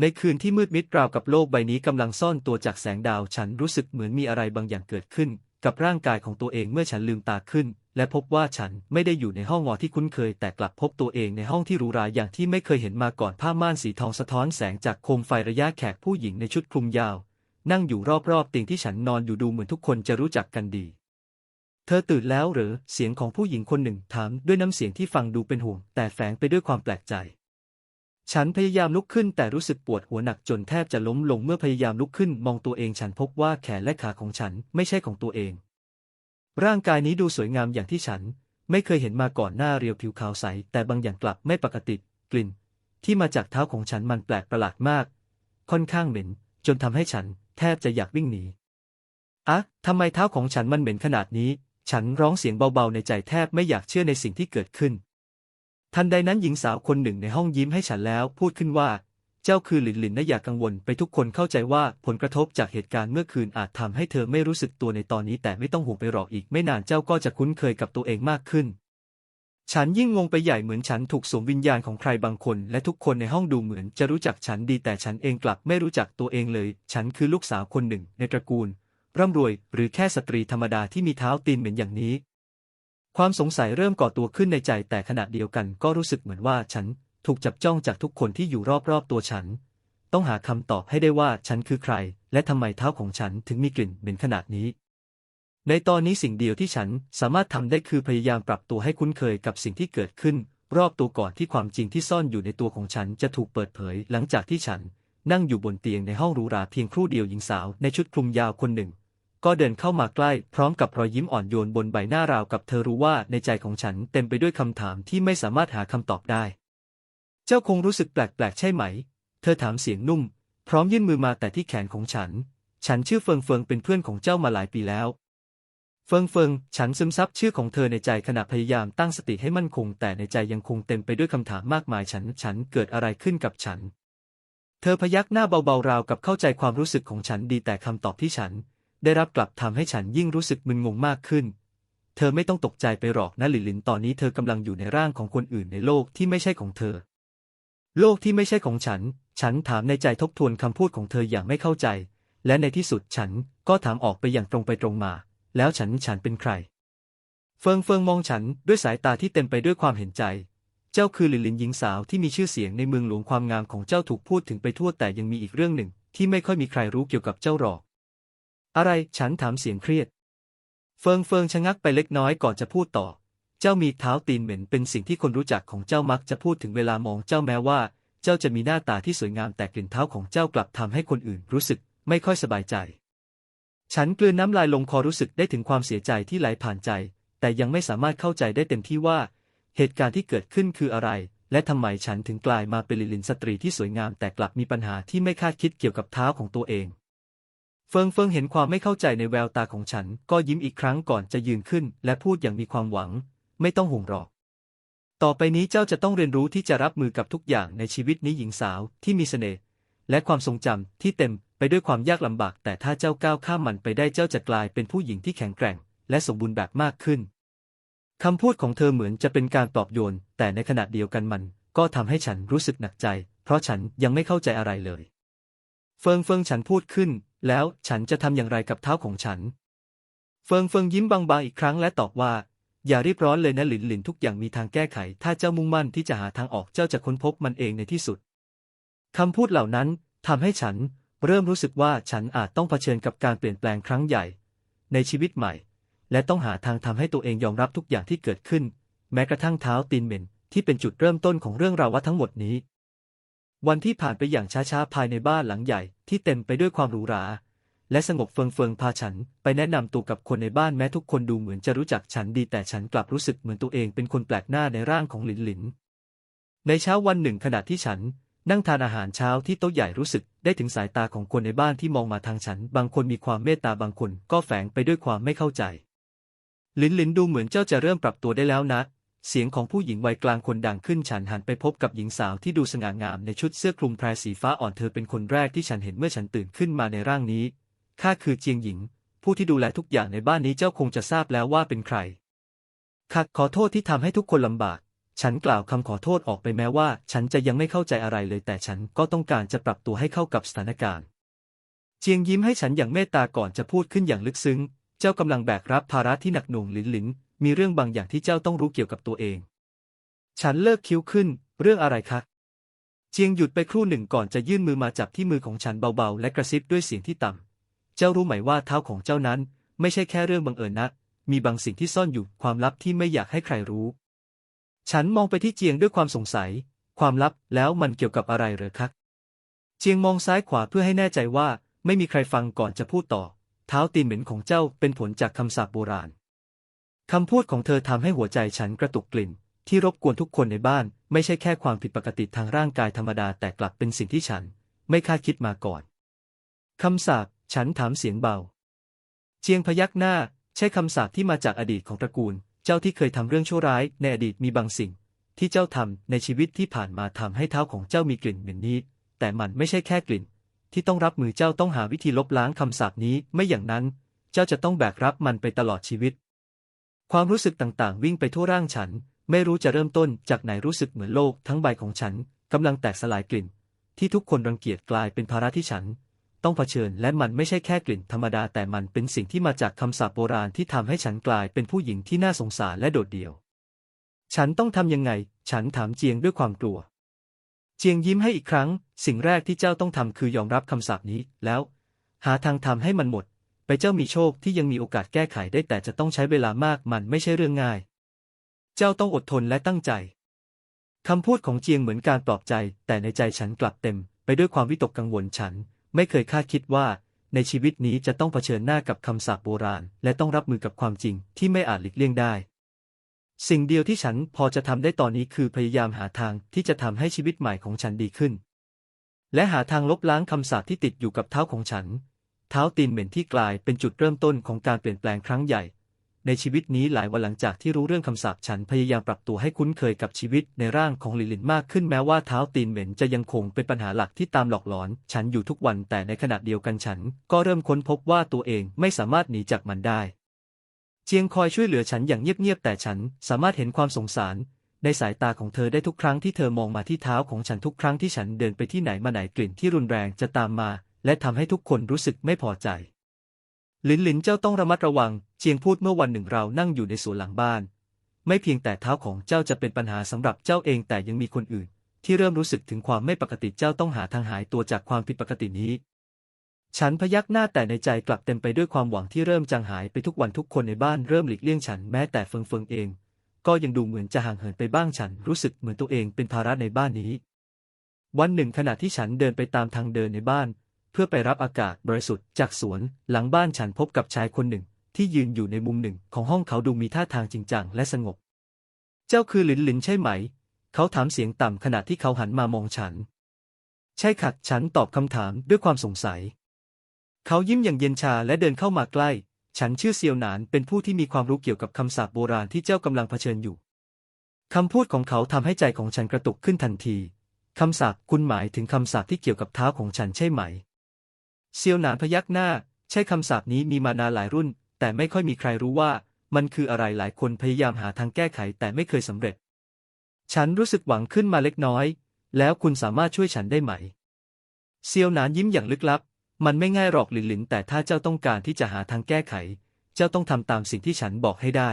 ในคืนที่มืดมิดราวกับโลกใบนี้กำลังซ่อนตัวจากแสงดาว ฉันรู้สึกเหมือนมีอะไรบางอย่างเกิดขึ้น กับร่างกายของตัวเองเมื่อฉันลืมตาขึ้น และพบว่าฉันไม่ได้อยู่ในห้องงอที่คุ้นเคย แต่กลับพบตัวเองในห้องที่หรูหราอย่างที่ไม่เคยเห็นมาก่อนผ้าม่านสีทองสะท้อนแสงจากโคมไฟระยะแขกผู้หญิงในชุดคลุมยาว นั่งอยู่รอบๆเตียงที่ฉันนอนอยู่ดูเหมือนทุกคนจะรู้จักกันดี เธอตื่นแล้วหรือเสียงของผู้หญิงคนหนึ่งถามด้วยน้ำเสียงที่ฟังดูเป็นห่วง แต่แฝงไปด้วยความแปลกใจ ฉันพยายามลุกขึ้นแต่รู้สึกปวดหัวหนักจนแทบจะล้มลงเมื่อพยายามลุกขึ้นมองตัวเองฉันพบว่าแขนและขาของฉันไม่ใช่ของตัวเอง ร่างกายนี้ดูสวยงามอย่างที่ฉัน ไม่เคยเห็นมาก่อนหน้าเรียวผิวขาวใส แต่บางอย่างกลับไม่ปกติ กลิ่น ที่มาจากเท้าของฉันมันแปลกประหลาดมาก ค่อนข้างเหม็น จนทำให้ฉันแทบจะอยากวิ่งหนีอะทำไมเท้าของฉันมันเหม็นขนาดนี้ ฉันร้องเสียงเบาๆในใจแทบไม่อยากเชื่อในสิ่งที่เกิดขึ้น ทันใดนั้นหญิงสาวคนหนึ่งในห้องยิ้มให้ฉันแล้ว พูดขึ้นว่า เจ้าคือหลินหลินนะอย่ากังวลไปทุกคนเข้าใจว่าผลกระทบจากเหตุการณ์เมื่อคืนอาจทำให้เธอไม่รู้สึกตัวในตอนนี้แต่ไม่ต้องห่วงไปหรอกอีก ไม่นานเจ้าก็จะคุ้นเคยกับตัวเองมากขึ้น ฉันยิ่งงงไปใหญ่เหมือนฉันถูกสวมวิญญาณของใครบางคน และทุกคนในห้องดูเหมือนจะรู้จักฉันดีแต่ฉันเองกลับไม่รู้จักตัวเองเลย ฉันคือลูกสาวคนหนึ่งในตระกูลร่ำรวยหรือแค่สตรีธรรมดาที่มีเท้าตีนเหมือนอย่างนี้ ความสงสัยเริ่มก่อตัวขึ้นในใจแต่ขณะเดียวกันก็รู้สึกเหมือนว่าฉันถูกจับจ้องจากทุกคนที่อยู่รอบๆตัวฉัน ต้องหาคำตอบให้ได้ว่าฉันคือใคร และทำไมเท้าของฉันถึงมีกลิ่นเหม็นขนาดนี้ ในตอนนี้สิ่งเดียวที่ฉันสามารถทำได้คือพยายามปรับตัวให้คุ้นเคยกับสิ่งที่เกิดขึ้น รอบตัวก่อนที่ความจริงที่ซ่อนอยู่ในตัวของฉันจะถูกเปิดเผย หลังจากที่ฉันนั่งอยู่บนเตียงในห้องหรูหราเพียงครู่เดียวหญิงสาวในชุดคลุมยาวคนหนึ่ง ก็เดินเข้ามาใกล้พร้อมกับรอยยิ้มอ่อนโยนบนใบหน้าราวกับเธอรู้ว่าในใจของฉันเต็มไปด้วยคำถามที่ไม่สามารถหาคำตอบได้ เจ้าคงรู้สึกแปลกๆใช่ไหม เธอถามเสียงนุ่ม พร้อมยื่นมือมาแต่ที่แขนของฉัน ฉันชื่อเฟิงเฟิงเป็นเพื่อนของเจ้ามาหลายปีแล้ว เฟิงเฟิง ฉันซึมซับชื่อของเธอในใจขณะพยายามตั้งสติให้มั่นคง แต่ในใจยังคงเต็มไปด้วยคำถามมากมายฉัน ฉันเกิดอะไรขึ้นกับฉัน เธอพยักหน้าเบาๆราวกับเข้าใจความรู้สึกของฉันดีแต่คำตอบที่ฉัน ได้รับกลับทำให้ฉันยิ่งรู้สึกมึนงงมากขึ้น เธอไม่ต้องตกใจไปหรอกนะหลินหลินตอนนี้เธอกำลังอยู่ในร่างของคนอื่นในโลกที่ไม่ใช่ของเธอ โลกที่ไม่ใช่ของฉัน ฉันถามในใจทบทวนคำพูดของเธออย่างไม่เข้าใจ และในที่สุดฉันก็ถามออกไปอย่างตรงไปตรงมา แล้วฉันฉันเป็นใคร เฟิงเฟิงมองฉันด้วยสายตาที่เต็มไปด้วยความเห็นใจเจ้าคือหลินหลินหญิงสาวที่มีชื่อเสียงในเมืองหลวงความงามของเจ้าถูกพูดถึงไปทั่วแต่ยังมีอีกเรื่องหนึ่ง ที่ไม่ค่อยมีใครรู้เกี่ยวกับเจ้าหรอก อะไรฉันถามเสียงเครียด เฟิงเฟิงชะงักไปเล็กน้อยก่อนจะพูดต่อ เจ้ามีเท้าตีนเหม็นเป็นสิ่งที่คนรู้จักของเจ้ามักจะพูดถึงเวลามองเจ้าแม้ว่า เจ้าจะมีหน้าตาที่สวยงามแต่กลิ่นเท้าของเจ้ากลับทำให้คนอื่นรู้สึกไม่ค่อยสบายใจ ฉันกลืนน้ำลายลงคอรู้สึกได้ถึงความเสียใจที่ไหลผ่านใจ แต่ยังไม่สามารถเข้าใจได้เต็มที่ว่า เหตุการณ์ที่เกิดขึ้นคืออะไร และทำไมฉันถึงกลายมาเป็นลิลินสตรีที่สวยงามแต่กลับมีปัญหาที่ไม่คาดคิดเกี่ยวกับเท้าของตัวเอง ฟิงเฟิงเห็นความไม่เข้าใจในแววตาของฉัน ก็ยิ้มอีกครั้งก่อนจะยืนขึ้น และพูดอย่างมีความหวัง ไม่ต้องห่วงหรอก ต่อไปนี้เจ้าจะต้องเรียนรู้ที่จะรับมือกับทุกอย่างในชีวิตนี้หญิงสาวที่มีเสน่ห์และความทรงจำที่เต็มไปด้วยความยากลำบาก แต่ถ้าเจ้าก้าวข้ามมันไปได้เจ้าจะกลายเป็นผู้หญิงที่แข็งแกร่ง และสมบูรณ์แบบมากขึ้นคำพูดของเธอเหมือนจะเป็นการปลอบโยน แต่ในขณะเดียวกันมัน ก็ทำให้ฉันรู้สึกหนักใจ เพราะฉันยังไม่เข้าใจอะไรเลย เฟิงเฟิงฉันพูดขึ้น แล้วฉันจะทำอย่างไรกับเท้าของฉัน เฟิงเฟิงยิ้มบางๆอีกครั้งและตอบว่า อย่ารีบร้อนเลยนะหลินหลินทุกอย่างมีทางแก้ไข ถ้าเจ้ามุ่งมั่นที่จะหาทางออกเจ้าจะค้นพบมันเองในที่สุดคำพูดเหล่านั้นทำให้ฉันเริ่มรู้สึกว่าฉันอาจต้องเผชิญกับการเปลี่ยนแปลงครั้งใหญ่ ในชีวิตใหม่ และต้องหาทางทำให้ตัวเองยอมรับทุกอย่างที่เกิดขึ้น แม้กระทั่งเท้าตีนเหม็นที่เป็นจุดเริ่มต้นของเรื่องราวทั้งหมดนี้ วันที่ผ่านไปอย่างช้าๆ ภายในบ้านหลังใหญ่ที่เต็มไปด้วยความหรูหรา และสงบเฟิงเฟิงพาฉัน ไปแนะนำตัวกับคนในบ้านแม้ทุกคนดูเหมือนจะรู้จักฉันดีแต่ฉันกลับรู้สึกเหมือนตัวเองเป็นคนแปลกหน้าในร่างของหลินหลิน ในเช้าวันหนึ่งขณะที่ฉัน นั่งทานอาหารเช้าที่โต๊ะใหญ่รู้สึกได้ถึงสายตาของคนในบ้านที่มองมาทางฉัน บางคนมีความเมตตาบางคนก็แฝงไปด้วยความไม่เข้าใจ ลินลินดูเหมือนเจ้าจะเริ่มปรับตัวได้แล้วนะ เสียงของผู้หญิงวัยกลางคนดังขึ้นฉันหันไปพบกับหญิงสาวที่ดูสง่างามในชุดเสื้อคลุมแพรสีฟ้าอ่อนเธอเป็นคนแรกที่ฉันเห็นเมื่อฉันตื่นขึ้นมาในร่างนี้ข้าคือเจียงหญิง ผู้ที่ดูแลทุกอย่างในบ้านนี้เจ้าคงจะทราบแล้วว่าเป็นใครข้าขอโทษที่ทำให้ทุกคนลำบาก ฉันกล่าวคำขอโทษออกไปแม้ว่า ฉันจะยังไม่เข้าใจอะไรเลย แต่ฉันก็ต้องการจะปรับตัวให้เข้ากับสถานการณ์ เจียงยิ้มให้ฉันอย่างเมตตาก่อนจะพูดขึ้นอย่างลึกซึ้ง เจ้ากำลังแบกรับภาระที่หนักหน่วงหลินหลิน มีเรื่องบางอย่างที่เจ้าต้องรู้เกี่ยวกับตัวเอง ฉันเลิกคิ้วขึ้น เรื่องอะไรคะ เจียงหยุดไปครู่หนึ่งก่อนจะยื่นมือมาจับที่มือของฉันเบาๆ และกระซิบด้วยเสียงที่ต่ำ เจ้ารู้ไหมว่าเท้าของเจ้านั้น ไม่ใช่แค่เรื่องบังเอิญนะ มีบางสิ่งที่ซ่อนอยู่ความลับที่ไม่อยากให้ใครรู้ ฉันมองไปที่เจียงด้วยความสงสัย ความลับแล้วมันเกี่ยวกับอะไรเหรอคะเจียงมองซ้ายขวาเพื่อให้แน่ใจว่า ไม่มีใครฟังก่อนจะพูดต่อ เท้าตีนเหม็นของเจ้าเป็นผลจากคำสาปโบราณ คำพูดของเธอทำให้หัวใจฉันกระตุกกลิ่น ที่รบกวนทุกคนในบ้าน ไม่ใช่แค่ความผิดปกติทางร่างกายธรรมดาแต่กลับเป็นสิ่งที่ฉัน ไม่คาดคิดมาก่อนคำสาปฉันถามเสียงเบา เจียงพยักหน้า ใช้คำสาปที่มาจากอดีตของตระกูล เจ้าที่เคยทำเรื่องชั่วร้ายในอดีตมีบางสิ่ง ที่เจ้าทำในชีวิตที่ผ่านมาทำให้เท้าของเจ้ามีกลิ่นเหม็นนี้ แต่มันไม่ใช่แค่กลิ่น ที่ต้องรับมือเจ้าต้องหาวิธีลบล้างคำสาปนี้ไม่อย่างนั้น เจ้าจะต้องแบกรับมันไปตลอดชีวิต ความรู้สึกต่างๆ วิ่งไปทั่วร่างฉัน ไม่รู้จะเริ่มต้นจากไหนรู้สึกเหมือนโลกทั้งใบของฉันกำลังแตกสลายกลิ่น ที่ทุกคนรังเกียจกลายเป็นภาระที่ฉัน ต้องเผชิญและมันไม่ใช่แค่กลิ่นธรรมดาแต่มันเป็นสิ่งที่มาจากคำสาปโบราณที่ทำให้ฉันกลายเป็นผู้หญิงที่น่าสงสารและโดดเดี่ยว ฉันต้องทำยังไง ฉันถามเจียงด้วยความกลัว เจียงยิ้มให้อีกครั้ง สิ่งแรกที่เจ้าต้องทำคือยอมรับคำสาปนี้แล้ว หาทางทำให้มันหมด ไปเจ้ามีโชคที่ยังมีโอกาสแก้ไขได้แต่จะต้องใช้เวลามากมันไม่ใช่เรื่องง่าย เจ้าต้องอดทนและตั้งใจคำพูดของเจียงเหมือนการปลอบใจ แต่ในใจฉันกลับเต็ม ไปด้วยความวิตกกังวลฉัน ไม่เคยคาดคิดว่า ในชีวิตนี้จะต้องเผชิญหน้ากับคำสาปโบราณ และต้องรับมือกับความจริงที่ไม่อาจหลีกเลี่ยงได้ สิ่งเดียวที่ฉันพอจะทำได้ตอนนี้คือพยายามหาทางที่จะทำให้ชีวิตใหม่ของฉันดีขึ้น และหาทางลบล้างคำสาปที่ติดอยู่กับเท้าของฉัน เท้าตีนเหม็นที่กลายเป็นจุดเริ่มต้นของการเปลี่ยนแปลงครั้งใหญ่ ในชีวิตนี้หลายวันหลังจากที่รู้เรื่องคำสาปฉันพยายามปรับตัวให้คุ้นเคยกับชีวิตในร่างของลิลินมากขึ้นแม้ว่าเท้าตีนเหม็นจะยังคงเป็นปัญหาหลักที่ตามหลอกหลอน ฉันอยู่ทุกวันแต่ในขณะเดียวกันฉัน ก็เริ่มค้นพบว่าตัวเองไม่สามารถหนีจากมันได้ เจียงคอยช่วยเหลือฉันอย่างเงียบๆแต่ฉันสามารถเห็นความสงสารในสายตาของเธอได้ทุกครั้งที่เธอมองมาที่เท้าของฉันทุกครั้งที่ฉันเดินไปที่ไหนมาไหนกลิ่นที่รุนแรงจะตามมา และทำให้ทุกคนรู้สึกไม่พอใจลินลินเจ้าต้องระมัดระวังเจียงพูดเมื่อวันหนึ่งเรานั่งอยู่ในสวนหลังบ้าน ไม่เพียงแต่เท้าของเจ้าจะเป็นปัญหาสำหรับเจ้าเองแต่ยังมีคนอื่น ที่เริ่มรู้สึกถึงความไม่ปกติเจ้าต้องหาทางหายตัวจากความผิดปกตินี้ ฉันพยักหน้าแต่ในใจกลับเต็มไปด้วยความหวังที่เริ่มจางหายไปทุกวันทุกคนในบ้านเริ่มหลีกเลี่ยงฉันแม้แต่เฟิงเฟิงเอง ก็ยังดูเหมือนจะห่างเหินไปบ้างฉันรู้สึกเหมือนตัวเองเป็นภาระในบ้านนี้วันหนึ่งขณะที่ฉันเดินไปตามทางเดินในบ้าน พื่อไปรับอากาศบริสุทธิ์จากสวน หลังบ้านฉันพบกับชายคนหนึ่ง ที่ยืนอยู่ในมุมหนึ่งของห้องเขาดูมีท่าทางจริงจังและสงบ เจ้าคือหลินหลินใช่ไหม เขาถามเสียงต่ำขณะที่เขาหันมามองฉัน ใช่ค่ะฉันตอบคำถามด้วยความสงสัย เขายิ้มอย่างเย็นชาและเดินเข้ามาใกล้ ฉันชื่อเซียวหนานเป็นผู้ที่มีความรู้เกี่ยวกับคำสาปโบราณที่เจ้ากำลังเผชิญอยู่คำพูดของเขาทำให้ใจของฉันกระตุกขึ้นทันทีคำสาปคุณหมายถึงคำสาปที่เกี่ยวกับเท้าของฉันใช่ไหม เซียวหนานพยักหน้า ใช่คำสาปนี้มีมานานหลายรุ่น แต่ไม่ค่อยมีใครรู้ว่า มันคืออะไรหลายคนพยายามหาทางแก้ไขแต่ไม่เคยสำเร็จ ฉันรู้สึกหวังขึ้นมาเล็กน้อย แล้วคุณสามารถช่วยฉันได้ไหม เซียวหนานยิ้มอย่างลึกลับ มันไม่ง่ายหรอกหลินหลินแต่ถ้าเจ้าต้องการที่จะหาทางแก้ไข เจ้าต้องทำตามสิ่งที่ฉันบอกให้ได้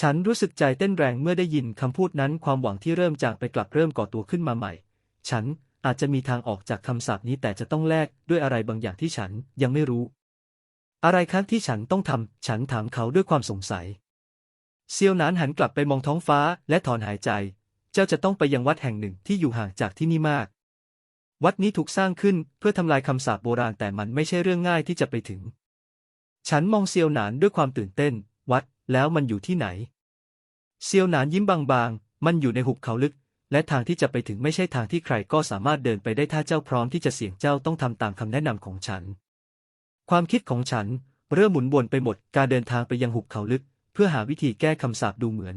ฉันรู้สึกใจเต้นแรงเมื่อได้ยินคำพูดนั้นความหวังที่เริ่มจางไปกลับเริ่มก่อตัวขึ้นมาใหม่ ฉัน อาจจะมีทางออกจากคำสาปนี้แต่จะต้องแลกด้วยอะไรบางอย่างที่ฉันยังไม่รู้ อะไรครับที่ฉันต้องทำ ฉันถามเขาด้วยความสงสัย เซียวหนานหันกลับไปมองท้องฟ้าและถอนหายใจ เจ้าจะต้องไปยังวัดแห่งหนึ่งที่อยู่ห่างจากที่นี่มาก วัดนี้ถูกสร้างขึ้นเพื่อทำลายคำสาปโบราณแต่มันไม่ใช่เรื่องง่ายที่จะไปถึง ฉันมองเซียวหนานด้วยความตื่นเต้น วัด แล้วมันอยู่ที่ไหน เซียวหนานยิ้มบางๆ มันอยู่ในหุบเขาลึก และทางที่จะไปถึงไม่ใช่ทางที่ใครก็สามารถเดินไปได้ถ้าเจ้าพร้อมที่จะเสี่ยงเจ้าต้องทำตามคำแนะนำของฉัน ความคิดของฉันเริ่มหมุนวนไปหมดการเดินทางไปยังหุบเขาลึก เพื่อหาวิธีแก้คำสาปดูเหมือน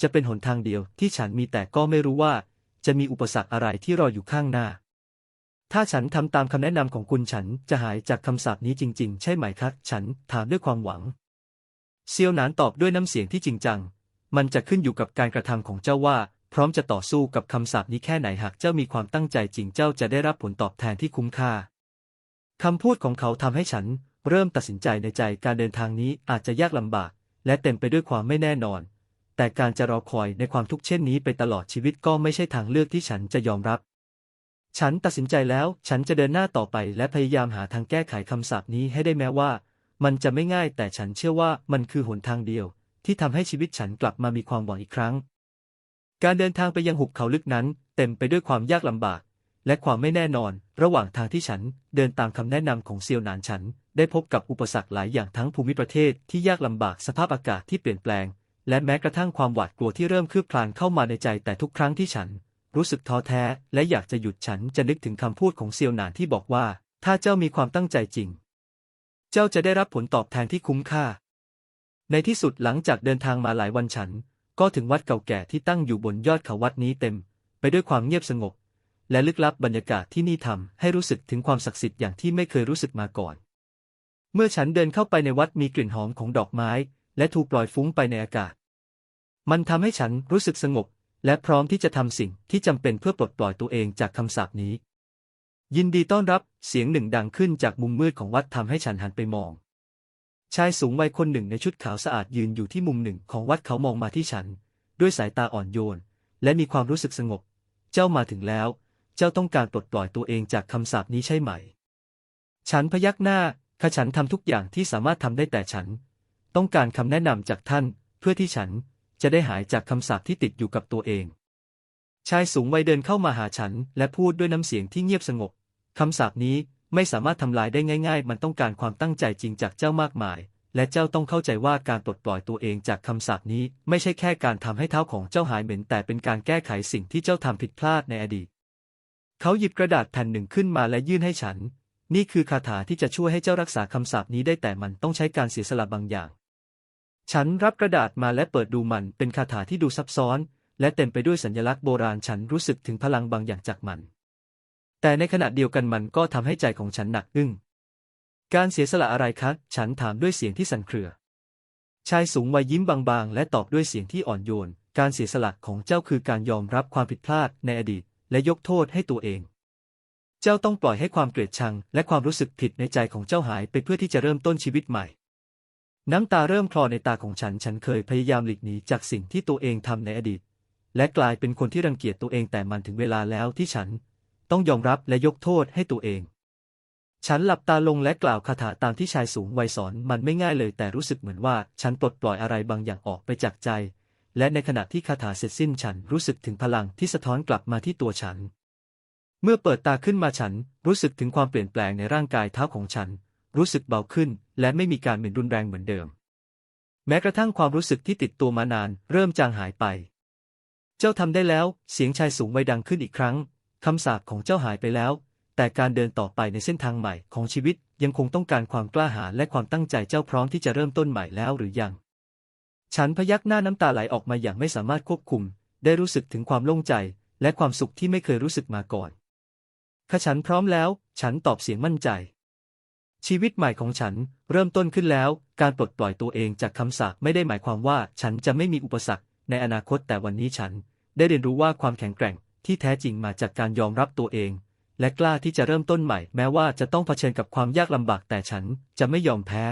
จะเป็นหนทางเดียวที่ฉันมีแต่ก็ไม่รู้ว่า จะมีอุปสรรคอะไรที่รออยู่ข้างหน้า ถ้าฉันทำตามคำแนะนำของคุณฉันจะหายจากคำสาปนี้จริง ๆ ใช่ไหมครับ ฉันถามด้วยความหวัง เซียวหนานตอบด้วยน้ำเสียงที่จริงจัง มันจะขึ้นอยู่กับการกระทำของเจ้าว่า พร้อมจะต่อสู้กับคำสาปนี้แค่ไหนหากเจ้ามีความตั้งใจจริงเจ้าจะได้รับผลตอบแทนที่คุ้มค่าคำพูดของเขาทำให้ฉันเริ่มตัดสินใจในใจการเดินทางนี้อาจจะยากลำบาก และเต็มไปด้วยความไม่แน่นอน แต่การจะรอคอยในความทุกข์เช่นนี้ไปตลอดชีวิตก็ไม่ใช่ทางเลือกที่ฉันจะยอมรับ ฉันตัดสินใจแล้วฉันจะเดินหน้าต่อไป และพยายามหาทางแก้ไขคำสาปนี้ให้ได้แม้ว่า มันจะไม่ง่ายแต่ฉันเชื่อว่ามันคือหนทางเดียว ที่ทำให้ชีวิตฉันกลับมามีความหวังอีกครั้ง การเดินทางไปยังหุบเขาลึกนั้น เต็มไปด้วยความยากลำบาก และความไม่แน่นอน ระหว่างทางที่ฉันเดินตามคำแนะนำของเซียวหนานฉัน ได้พบกับอุปสรรคหลายอย่างทั้งภูมิประเทศที่ยากลำบากสภาพอากาศที่เปลี่ยนแปลง และแม้กระทั่งความหวาดกลัวที่เริ่มคืบคลานเข้ามาในใจแต่ทุกครั้งที่ฉัน รู้สึกท้อแท้ และอยากจะหยุดฉันจะนึกถึงคำพูดของเซียวหนานที่บอกว่า ถ้าเจ้ามีความตั้งใจจริง เจ้าจะได้รับผลตอบแทนที่คุ้มค่า ในที่สุดหลังจากเดินทางมาหลายวันฉัน ก็ถึงวัดเก่าแก่ที่ตั้งอยู่บนยอดเขาวัดนี้เต็ม ไปด้วยความเงียบสงบ และลึกลับบรรยากาศที่นี่ทำให้รู้สึกถึงความศักดิ์สิทธิ์อย่างที่ไม่เคยรู้สึกมาก่อน เมื่อฉันเดินเข้าไปในวัดมีกลิ่นหอมของดอกไม้ และถูกปล่อยฟุ้งไปในอากาศ มันทำให้ฉันรู้สึกสงบ และพร้อมที่จะทำสิ่งที่จำเป็นเพื่อปลดปล่อยตัวเองจากคำสาปนี้ ยินดีต้อนรับเสียงหนึ่งดังขึ้นจากมุมมืดของวัดทำให้ฉันหันไปมอง ชายสูงวัยคนหนึ่งในชุดขาวสะอาดยืนอยู่ที่มุมหนึ่งของวัดเขามองมาที่ฉัน ด้วยสายตาอ่อนโยน และมีความรู้สึกสงบ เจ้ามาถึงแล้ว เจ้าต้องการปลดปล่อยตัวเองจากคำสาปนี้ใช่ไหม ฉันพยักหน้าข้าฉันทำทุกอย่างที่สามารถทำได้แต่ฉัน ต้องการคำแนะนำจากท่าน เพื่อที่ฉันจะได้หายจากคำสาปที่ติดอยู่กับตัวเอง ชายสูงวัยเดินเข้ามาหาฉัน และพูดด้วยน้ำเสียงที่เงียบสงบคำสาปนี้ ไม่สามารถทำลายได้ง่าย ๆ มันต้องการความตั้งใจจริงจากเจ้ามากมาย และเจ้าต้องเข้าใจว่าการปลดปล่อยตัวเองจากคำสาปนี้ ไม่ใช่แค่การทำให้เท้าของเจ้าหายเหม็นแต่เป็นการแก้ไขสิ่งที่เจ้าทำผิดพลาดในอดีต เขาหยิบกระดาษแผ่นหนึ่งขึ้นมาและยื่นให้ฉัน นี่คือคาถาที่จะช่วยให้เจ้ารักษาคำสาปนี้ได้แต่มันต้องใช้การเสียสละบางอย่าง ฉันรับกระดาษมาและเปิดดูมันเป็นคาถาที่ดูซับซ้อน และเต็มไปด้วยสัญลักษณ์โบราณฉันรู้สึกถึงพลังบางอย่างจากมัน แต่ในขณะเดียวกันมันก็ทำให้ใจของฉันหนักอึ้ง การเสียสละอะไรคะ ฉันถามด้วยเสียงที่สั่นเครือ ชายสูงวัยยิ้มบางๆ และตอบด้วยเสียงที่อ่อนโยน การเสียสละของเจ้าคือการยอมรับความผิดพลาดในอดีต และยกโทษให้ตัวเอง เจ้าต้องปล่อยให้ความเกลียดชัง และความรู้สึกผิดในใจของเจ้าหายไปเพื่อที่จะเริ่มต้นชีวิตใหม่ น้ำตาเริ่มคลอในตาของฉัน ฉันเคยพยายามหลีกหนีจากสิ่งที่ตัวเองทำในอดีต และกลายเป็นคนที่รังเกียจตัวเองแต่มันถึงเวลาแล้วที่ฉัน ต้องยอมรับและยกโทษให้ตัวเอง ฉันหลับตาลงและกล่าวคาถาตามที่ชายสูงวัยสอนมันไม่ง่ายเลย แต่รู้สึกเหมือนว่าฉันปลดปล่อยอะไรบางอย่างออกไปจากใจ และในขณะที่คาถาเสร็จสิ้นฉันรู้สึกถึงพลังที่สะท้อนกลับมาที่ตัวฉัน เมื่อเปิดตาขึ้นมาฉันรู้สึกถึงความเปลี่ยนแปลงในร่างกายเท้าของฉัน รู้สึกเบาขึ้น และไม่มีการเหม็นรุนแรงเหมือนเดิม แม้กระทั่งความรู้สึกที่ติดตัวมานาน เริ่มจางหายไป เจ้าทำได้แล้ว เสียงชายสูงวัยดังขึ้นอีกครั้ง คำสาปของเจ้าหายไปแล้ว แต่การเดินต่อไปในเส้นทางใหม่ของชีวิตยังคงต้องการความกล้าหาญและความตั้งใจเจ้าพร้อมที่จะเริ่มต้นใหม่แล้วหรือยัง ฉันพยักหน้าน้ำตาไหลออกมาอย่างไม่สามารถควบคุม ได้รู้สึกถึงความโล่งใจ และความสุขที่ไม่เคยรู้สึกมาก่อนข้าฉันพร้อมแล้ว ฉันตอบเสียงมั่นใจ ชีวิตใหม่ของฉันเริ่มต้นขึ้นแล้ว การปลดปล่อยตัวเองจากคำสาปไม่ได้หมายความว่าฉันจะไม่มีอุปสรรคในอนาคตแต่วันนี้ฉัน ได้เรียนรู้ว่าความแข็งแกร่ง ที่แท้จริงมาจากการยอมรับตัวเอง และกล้าที่จะเริ่มต้นใหม่ แม้ว่าจะต้องเผชิญกับความยากลำบากแต่ฉันจะไม่ยอมแพ้